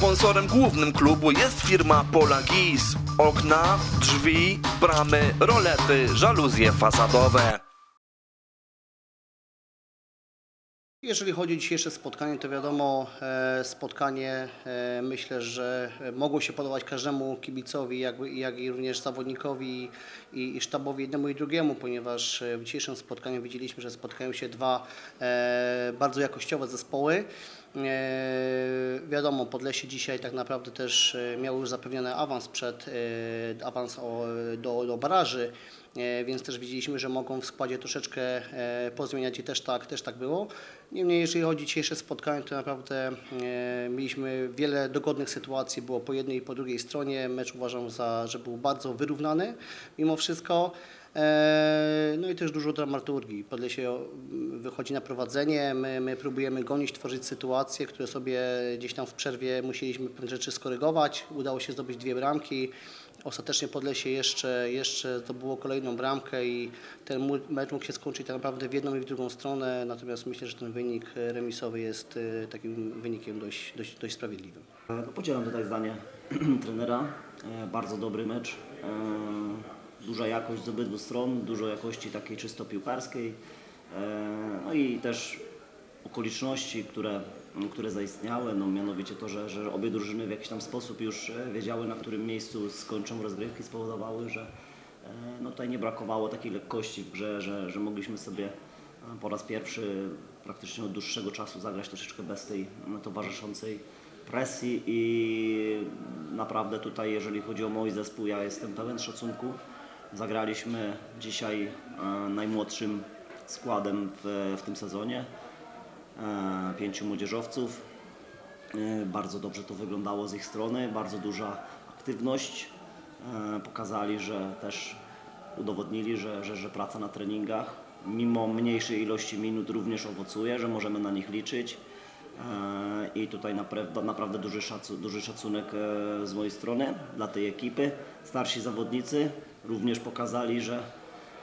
Sponsorem głównym klubu jest firma Pola Gis. Okna, drzwi, bramy, rolety, żaluzje fasadowe. Jeżeli chodzi o dzisiejsze spotkanie, to wiadomo, e, spotkanie e, myślę, że mogło się podobać każdemu kibicowi, jak, jak i również zawodnikowi i, i sztabowi jednemu i drugiemu, ponieważ e, w dzisiejszym spotkaniu widzieliśmy, że spotkają się dwa bardzo jakościowe zespoły. E, wiadomo, Podlesie dzisiaj tak naprawdę też e, miało już zapewniony awans przed e, awans o, do, do baraży, więc też widzieliśmy, że mogą w składzie troszeczkę pozmieniać i też tak, też tak było. Niemniej, jeżeli chodzi o dzisiejsze spotkanie, to naprawdę mieliśmy wiele dogodnych sytuacji, było po jednej i po drugiej stronie. Mecz uważam, za, że był bardzo wyrównany mimo wszystko. E, No i też dużo dramaturgii. Podlesie wychodzi na prowadzenie, my, my próbujemy gonić, tworzyć sytuacje, które sobie gdzieś tam w przerwie musieliśmy pewne rzeczy skorygować. Udało się zdobyć dwie bramki. Ostatecznie Podlesie jeszcze, jeszcze zdobyło kolejną bramkę i ten mecz mógł się skończyć tak naprawdę w jedną i w drugą stronę, natomiast myślę, że ten wynik e, remisowy jest e, takim wynikiem dość, dość, dość sprawiedliwym. No, podzielam tutaj zdanie trenera. E, Bardzo dobry mecz. Duża jakość z obydwu stron, dużo jakości takiej czysto piłkarskiej. E, No i też okoliczności, które, które zaistniały, no mianowicie to, że, że obie drużyny w jakiś tam sposób już e, wiedziały, na którym miejscu skończą rozgrywki, spowodowały, że e, no tutaj nie brakowało takiej lekkości w grze, że, że mogliśmy sobie po raz pierwszy praktycznie od dłuższego czasu zagrać troszeczkę bez tej towarzyszącej presji i naprawdę tutaj, jeżeli chodzi o mój zespół, ja jestem pełen szacunku. Zagraliśmy dzisiaj e, najmłodszym składem w, w tym sezonie, e, pięciu młodzieżowców. E, Bardzo dobrze to wyglądało z ich strony, bardzo duża aktywność. Pokazali, że też udowodnili, że, że, że praca na treningach mimo mniejszej ilości minut również owocuje, że możemy na nich liczyć. I tutaj naprawdę, naprawdę duży, szacu, duży szacunek z mojej strony dla tej ekipy. Starsi zawodnicy również pokazali, że,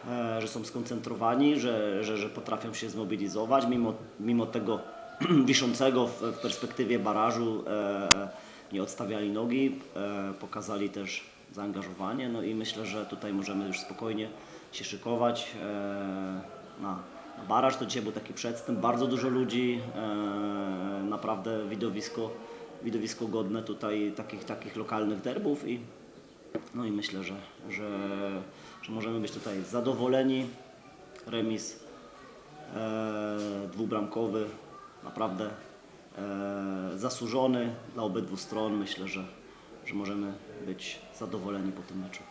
e, że są skoncentrowani, że, że, że potrafią się zmobilizować mimo, mimo tego wiszącego w, w perspektywie barażu. e, Nie odstawiali nogi, e, pokazali też zaangażowanie. No i myślę, że tutaj możemy już spokojnie się szykować e, na, baraż. To dzisiaj był taki przedstęp, bardzo dużo ludzi, e, naprawdę widowisko, widowisko godne tutaj takich, takich lokalnych derbów i, no i myślę, że, że, że możemy być tutaj zadowoleni. Remis e, dwubramkowy, naprawdę e, zasłużony dla obydwu stron. Myślę, że, że możemy być zadowoleni po tym meczu.